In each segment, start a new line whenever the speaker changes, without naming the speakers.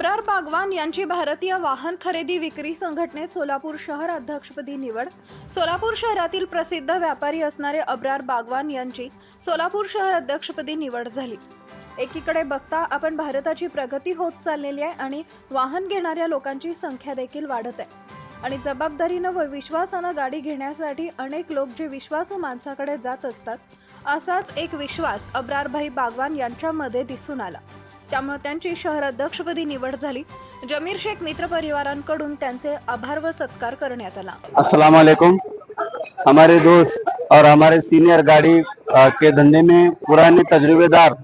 अब्रार बागवान यांची भारतीय वाहन खरेदी विक्री संघटनेत सोलापूर शहर अध्यक्षपदी निवड. सोलापूर शहरातील प्रसिद्ध व्यापारी असणारे अब्रार बागवान यांची सोलापूर शहर अध्यक्षपदी निवड झाली. एकीकडे बघता आपण भारताची प्रगती होत चाललेली आहे आणि वाहन घेणाऱ्या लोकांची संख्या देखील वाढत आहे. आणि जबाबदारीनं व विश्वासानं गाडी घेण्यासाठी अनेक लोक जे विश्वासू माणसाकडे जात असतात असाच एक विश्वास अब्रारभाई बागवान यांच्यामध्ये दिसून आला. त्यामुळे त्यांची शहर अध्यक्षपदी निवड झाली. जमीर शेख मित्र परिवारांकडून त्यांचे आभार व सत्कार करण्यात आला.
अस्सलाम वालेकुम. हमारे दोस्त और हमारे सीनियर गाड़ी के धंधे में पुराने तजुर्बेदार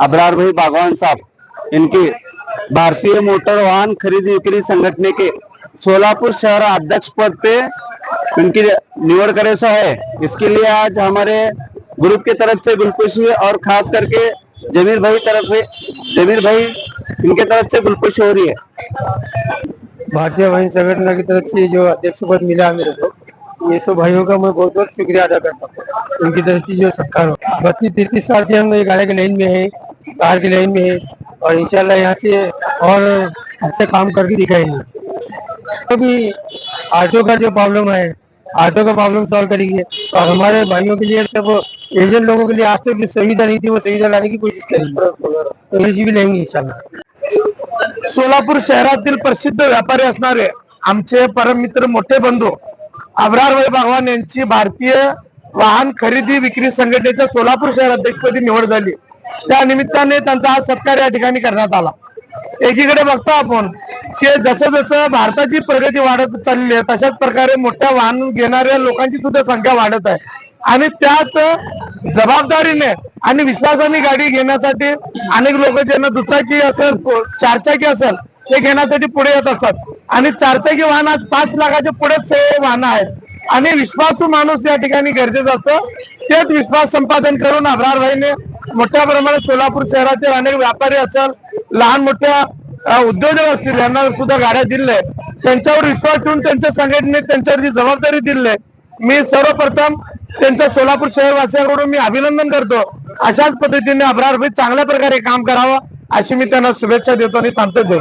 अबरार भाई बागवान साहब इनके भारतीय मोटर वाहन खरीदी बिक्री संगठने के सोलापुर शहर अध्यक्ष पद पे इनकी निवड़ करे सो है। इसके लिए आज हमारे ग्रुप की तरफ से गुलकुशी और खास करके जमीर भाई तरफ़ से, जमीर भाई इनके तरफ़ से गुलकुशी हो रही है।
भारतीय वाहन संगठन की तरफ़ से जो अध्यक्ष पद मिला है मेरे को, ये सब भाइयों का मैं बहुत बहुत शुक्रिया अदा करता हूँ। उनकी तरफ़ से जो सत्कार हो। बत्तीस, तैतीस साल से हम गाड़ी की लाइन में है, कार की लाइन में है, और इंशाल्लाह यहाँ से और अच्छे काम करके दिखाएँगे। अभी ऑटो का जो प्रॉब्लम है ऑटो का प्रॉब्लम सॉल्व करेंगे? और हमारे भाइयों के लिए सब एजेंट लोगों के लिए आज तक जो सुविधा नहीं थी वो सुविधा लाने की कोशिश करेंगे। तो भी लेंगे इंशाल्लाह।
सोलापूर शहरातील प्रसिद्ध व्यापारी असणारे आमचे परममित्र मोठे बंधू अब्रारभाई भगवान यांची भारतीय वाहन खरेदी विक्री संघटनेच्या सोलापूर शहर अध्यक्षपदी निवड झाली. त्या निमित्ताने त्यांचा आज सत्कार या ठिकाणी करण्यात आला. एकीकडे बघतो आपण की जसं जसं भारताची प्रगती वाढत चालली आहे तशाच प्रकारे मोठ्या वाहन घेणाऱ्या लोकांची सुद्धा संख्या वाढत आहे. आणि त्यात जबाबदारीने आणि विश्वासाने गाडी घेण्यासाठी अनेक लोक ज्यांना दुचाकी असेल चारचाकी असेल ते घेण्यासाठी पुढे येत असतात. आणि चारचाकी वाहन आज पाच लाखाच्या पुढेच वाहन आहेत. आणि विश्वासू माणूस या ठिकाणी गरजेचं असतं. तेच विश्वास संपादन करून अब्रारभाईने मोठ्या प्रमाणात सोलापूर शहरातील अनेक व्यापारी असेल लहान मोठ्या उद्योजक असतील यांना सुद्धा गाड्या दिल्या त्यांच्यावर विश्वास ठेवून त्यांच्या संघटनेत त्यांच्यावरती जबाबदारी दिली आहे. मी सर्वप्रथम त्यांच्या सोलापूर शहरवासियांकडून मी अभिनंदन करतो. अशाच पद्धतीने अब्रार भाई चांगल्या प्रकारे काम करावं अशी मी त्यांना शुभेच्छा देतो आणि थांबतो. जय